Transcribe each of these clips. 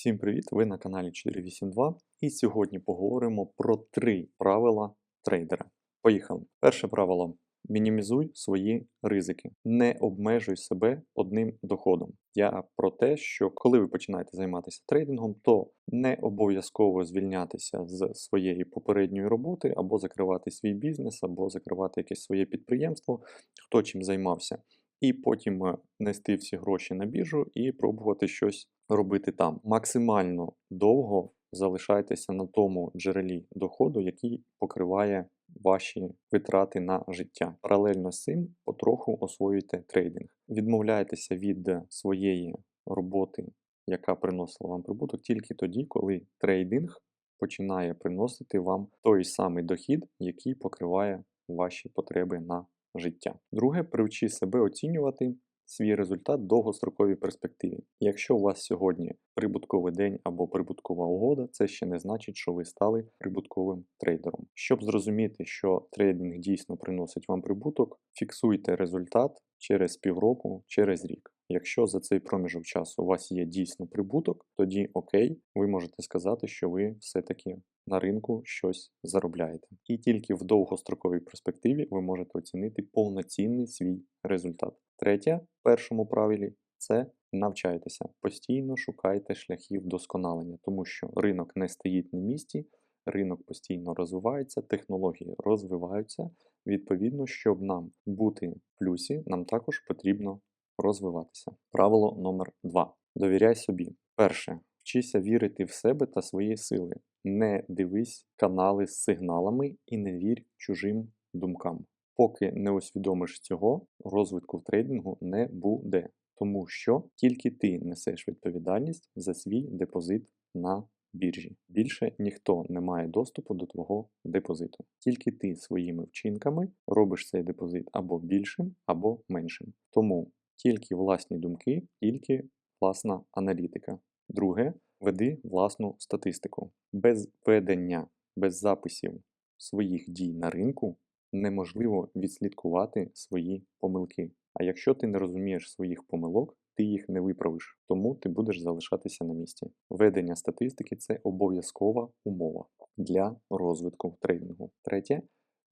Всім привіт! Ви на каналі 482 і сьогодні поговоримо про три правила трейдера. Поїхали. Перше правило: мінімізуй свої ризики, не обмежуй себе одним доходом. Я про те, що коли ви починаєте займатися трейдингом, то не обов'язково звільнятися з своєї попередньої роботи або закривати свій бізнес, або закривати якесь своє підприємство, хто чим займався і потім е, нести всі гроші на біржу і пробувати щось робити там. Максимально довго залишайтеся на тому джерелі доходу, який покриває ваші витрати на життя. Паралельно з цим потроху освоюйте трейдинг. Відмовляйтеся від своєї роботи, яка приносила вам прибуток, тільки тоді, коли трейдинг починає приносити вам той самий дохід, який покриває ваші потреби на життя. Друге, привчи себе оцінювати свій результат в довгостроковій перспективі. Якщо у вас сьогодні прибутковий день або прибуткова угода, це ще не значить, що ви стали прибутковим трейдером. Щоб зрозуміти, що трейдинг дійсно приносить вам прибуток, фіксуйте результат через півроку, через рік. Якщо за цей проміжок часу у вас є дійсно прибуток, тоді окей, ви можете сказати, що ви все-таки на ринку щось заробляєте. І тільки в довгостроковій перспективі ви можете оцінити повноцінний свій результат. Третє, в першому правилі це навчайтеся. Постійно шукайте шляхів вдосконалення, тому що ринок не стоїть на місці, ринок постійно розвивається, технології розвиваються. Відповідно, щоб нам бути в плюсі, нам також потрібно розвиватися. Правило номер 2. Довіряй собі. Перше. Вчися вірити в себе та свої сили. Не дивись канали з сигналами і не вірь чужим думкам. Поки не усвідомиш цього, розвитку в трейдингу не буде, тому що тільки ти несеш відповідальність за свій депозит на біржі. Більше ніхто не має доступу до твого депозиту. Тільки ти своїми вчинками робиш цей депозит або більшим, або меншим. Тому тільки власні думки, тільки власна аналітика. Друге, веди власну статистику. Без ведення, без записів своїх дій на ринку неможливо відслідкувати свої помилки. А якщо ти не розумієш своїх помилок, ти їх не виправиш, тому ти будеш залишатися на місці. Ведення статистики це обов'язкова умова для розвитку трейдингу. Третє.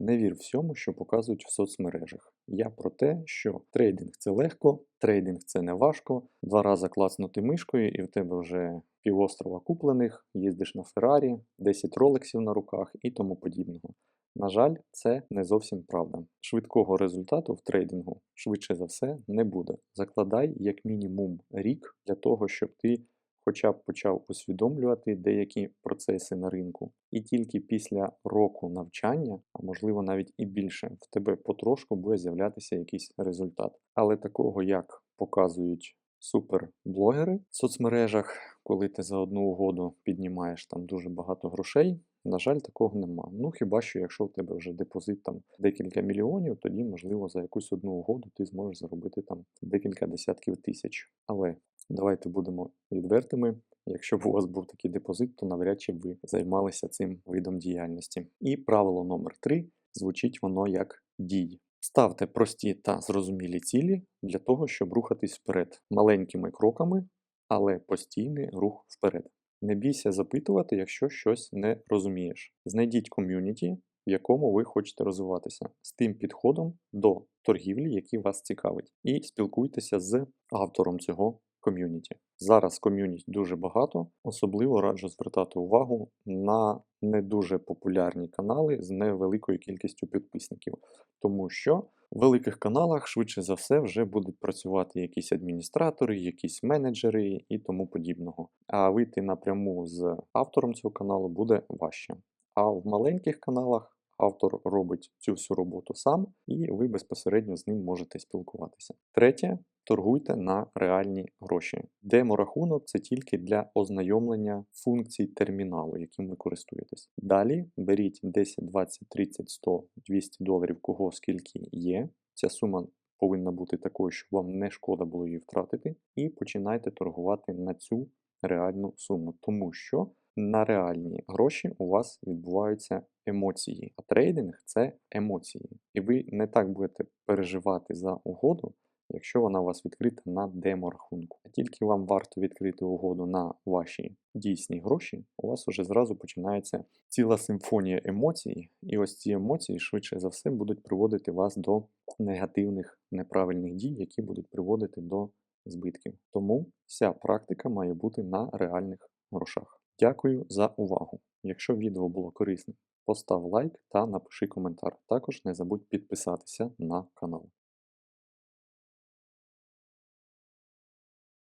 Не вір всьому, що показують в соцмережах. Я про те, що трейдинг це легко, трейдинг це не важко. Два рази класнути мишкою, і в тебе вже півострова куплених, їздиш на Феррарі, 10 ролексів на руках і тому подібного. На жаль, це не зовсім правда. Швидкого результату в трейдингу швидше за все не буде. Закладай як мінімум рік для того, щоб ти хоча б почав усвідомлювати деякі процеси на ринку. І тільки після року навчання, а можливо навіть і більше, в тебе потрошку буде з'являтися якийсь результат. Але такого, як показують суперблогери в соцмережах, коли ти за одну угоду піднімаєш там дуже багато грошей. На жаль, такого нема. Ну хіба що, якщо в тебе вже депозит там декілька мільйонів, тоді, можливо, за якусь одну угоду ти зможеш заробити там декілька десятків тисяч. Але давайте будемо відвертими. Якщо б у вас був такий депозит, то навряд чи б ви займалися цим видом діяльності. І правило номер 3 звучить воно як дій. Ставте прості та зрозумілі цілі для того, щоб рухатись вперед маленькими кроками, але постійний рух вперед. Не бійся запитувати, якщо щось не розумієш. Знайдіть ком'юніті, в якому ви хочете розвиватися, з тим підходом до торгівлі, який вас цікавить, і спілкуйтеся з автором цього ком'юніті. Зараз ком'юніті дуже багато, особливо раджу звертати увагу на не дуже популярні канали з невеликою кількістю підписників, тому що в великих каналах швидше за все вже будуть працювати якісь адміністратори, якісь менеджери і тому подібного. А вийти напряму з автором цього каналу буде важче. А в маленьких каналах автор робить цю всю роботу сам, і ви безпосередньо з ним можете спілкуватися. Третє. Торгуйте на реальні гроші. Демо-рахунок це тільки для ознайомлення функцій терміналу, яким ви користуєтесь. Далі беріть 10, 20, 30, 100, 200 доларів, кого скільки є. Ця сума повинна бути такою, щоб вам не шкода було її втратити, і починайте торгувати на цю реальну суму, тому що на реальні гроші у вас відбуваються емоції. А трейдинг це емоції. І ви не так будете переживати за угоду, якщо вона у вас відкрита на демо-рахунку. Тільки вам варто відкрити угоду на ваші дійсні гроші, у вас уже зразу починається ціла симфонія емоцій, і ось ці емоції швидше за все будуть приводити вас до негативних неправильних дій, які будуть приводити до збитків. Тому вся практика має бути на реальних грошах. Дякую за увагу. Якщо відео було корисним, постав лайк та напиши коментар. Також не забудь підписатися на канал.